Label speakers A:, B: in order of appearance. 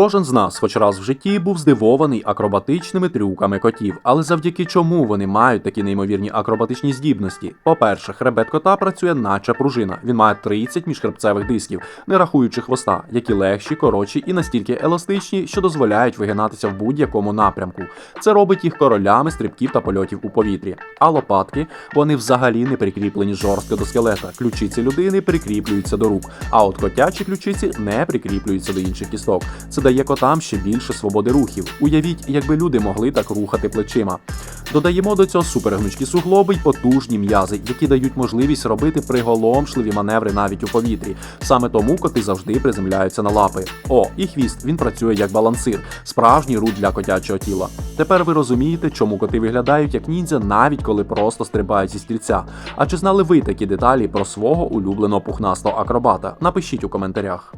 A: Кожен з нас, хоч раз в житті, був здивований акробатичними трюками котів, але завдяки чому вони мають такі неймовірні акробатичні здібності? По-перше, хребет кота працює наче пружина. Він має 30 міжхребцевих дисків, не рахуючи хвоста, які легші, коротші і настільки еластичні, що дозволяють вигинатися в будь-якому напрямку. Це робить їх королями стрибків та польотів у повітрі. А лопатки вони взагалі не прикріплені жорстко до скелета. Ключиці людини прикріплюються до рук, а от котячі ключиці не прикріплюються до інших кісток. Це дає котам ще більше свободи рухів. Уявіть, якби люди могли так рухати плечима. Додаємо до цього супергнучкі суглоби й потужні м'язи, які дають можливість робити приголомшливі маневри навіть у повітрі. Саме тому коти завжди приземляються на лапи. О, і хвіст він працює як балансир, справжній руль для котячого тіла. Тепер ви розумієте, чому коти виглядають як ніндзя, навіть коли просто стрибають зі стільця. А чи знали ви такі деталі про свого улюбленого пухнастого акробата? Напишіть у коментарях.